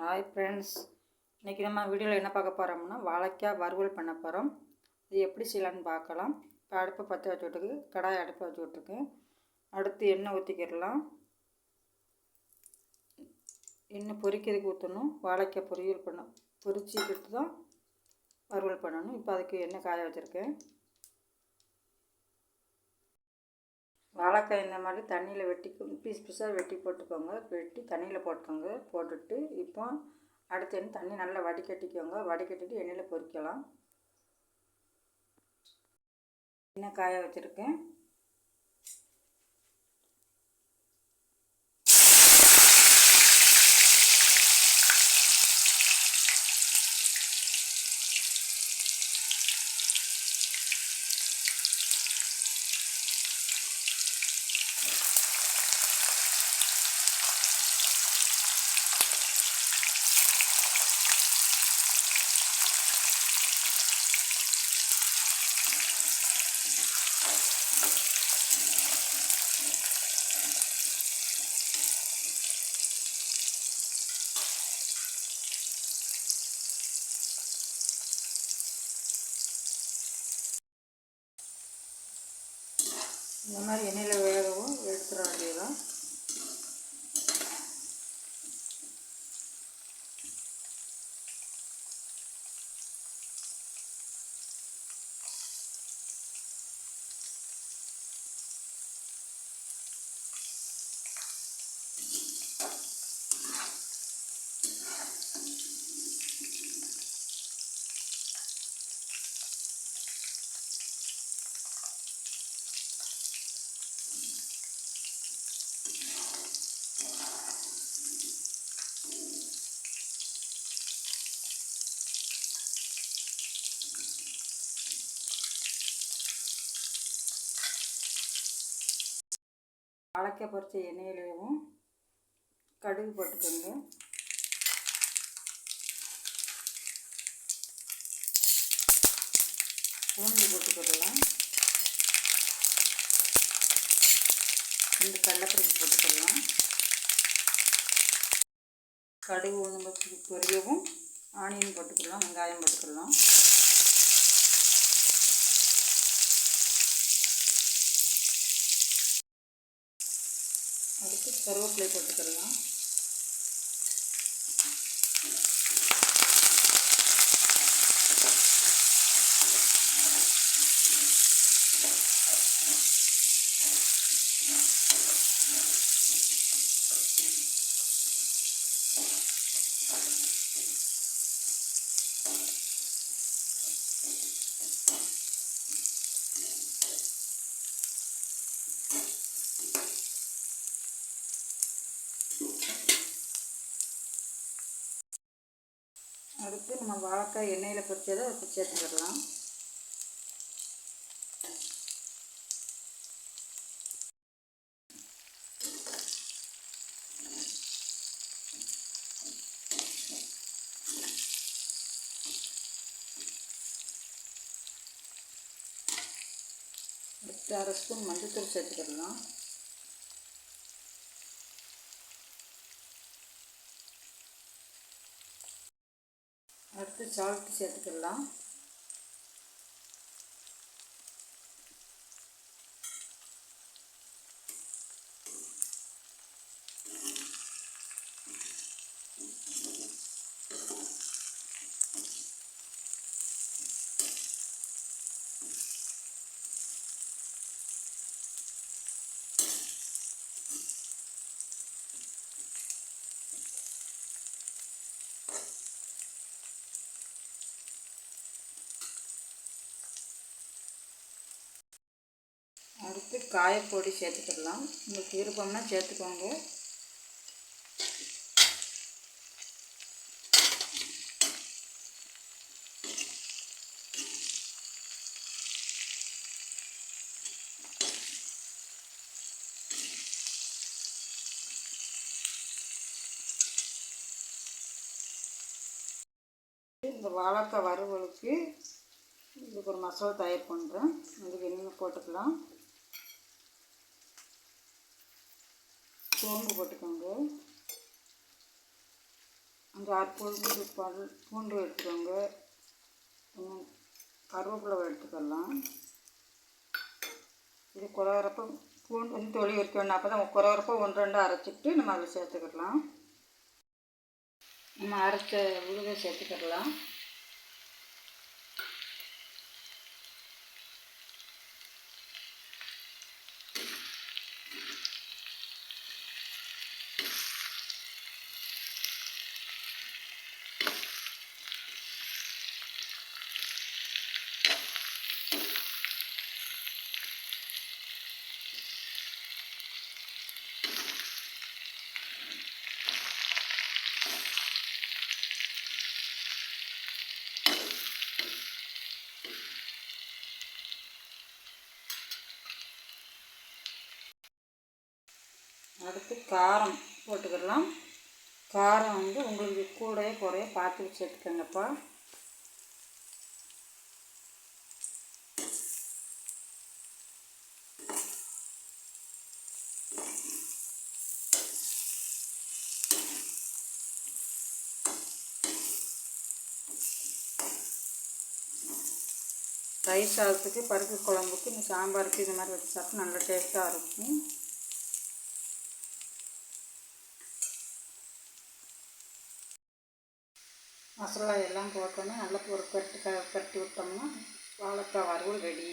Hi friends இன்றைக்கி நம்ம வீடியோவில் என்ன பார்க்க போகிறோம்னா வாழைக்காய் வறுவல் பண்ண போகிறோம் இது எப்படி செய்யலான்னு பார்க்கலாம். இப்போ அடுப்பை பற்ற வச்சு விட்டுருக்கு கடாய் அடுப்பை வச்சு விட்ருக்கு அடுத்து எண்ணெய் ஊற்றிக்கிடலாம் எண்ணெய் பொரிக்கிறதுக்கு ஊற்றணும் வாழைக்காய் பொரியல் பண்ண பொரிச்சிக்கிட்டு தான் வறுவல் பண்ணணும். இப்போ அதுக்கு எண்ணெய் காய வச்சுருக்கேன். வாழைக்காய் இந்த மாதிரி தண்ணியில் வெட்டி பீஸ் பீஸாக வெட்டி போட்டுக்கோங்க. வெட்டி தண்ணியில் போட்டுக்கோங்க. போட்டுட்டு இப்போ அடுத்து என்ன தண்ணி நல்லா வடிகட்டிக்கோங்க. வடிகட்டிட்டு எண்ணெயில் பொறிக்கலாம். சின்ன காய வச்சுருக்கேன். இந்த மாதிரி எண்ணெயில் வேகவும் எடுத்துட வேண்டியதான் வாழைக்காய் பொரிச்ச எண்ணெயிலையும் கடுகு போட்டுக்கோங்க. பூண்டு போட்டுக்கிடலாம் இந்த கடலப்பருப்பு போட்டுக்கிடலாம் கடுகு ஒன்று பொரியவும் ஆனியன் போட்டுக்கலாம் வெங்காயம் போட்டுக்கலாம் அடுத்து கருவேப்பிலை போட்டுக்கலாம் அடுத்து நம்ம வாழைக்காய் எண்ணெயில் பொரிச்சதை இப்போ சேர்த்துக்கிடலாம் அடுத்து அரை ஸ்பூன் மஞ்சள் சேர்த்துக்கிடலாம் அடுத்து சால்ட்டு சேர்த்துக்கலாம் அடுத்து காயப்பொடி சேர்த்துக்கிடலாம். உங்களுக்கு விருப்பம்னா சேர்த்துக்கோங்க. இந்த வாழைக்காய் வறுவலுக்கு இதுக்கு ஒரு மசாலா தயார் பண்ணுறேன் அதுக்கு என்னென்ன போட்டுக்கலாம்? சோம்பு போட்டுக்கோங்க. அஞ்சு ஆறு பல் பூண்டு எடுத்துக்கோங்க. கருவேப்பிலை எடுத்துக்கலாம். இது குறவரப்போ பூண்டு வந்து தொளி வைக்க வேண்டாம். அப்போ தான் குறவரப்போ ஒன்று ரெண்டு அரைச்சிட்டு நம்ம அதில் சேர்த்துக்கிடலாம். நம்ம அரைச்ச உருவை சேர்த்துக்கிடலாம். அடுத்து காரம் போட்டுக்கிடலாம். காரம் வந்து உங்களுக்கு கூடவே குறைய பார்த்து சேர்த்துக்கோங்கப்பா ரைஸ் சாதத்துக்கு பருப்பு குழம்புக்கு இந்த சாம்பாருக்கு இது மாதிரி வச்சு சாப்பிட்டு நல்ல டேஸ்ட்டாக இருக்கும். மசாலா எல்லாம் போட்டோன்னே நல்லா ஒரு கட்டு க கட்டி விட்டோம்னா வாழைக்காய் வறுவல் ரெடி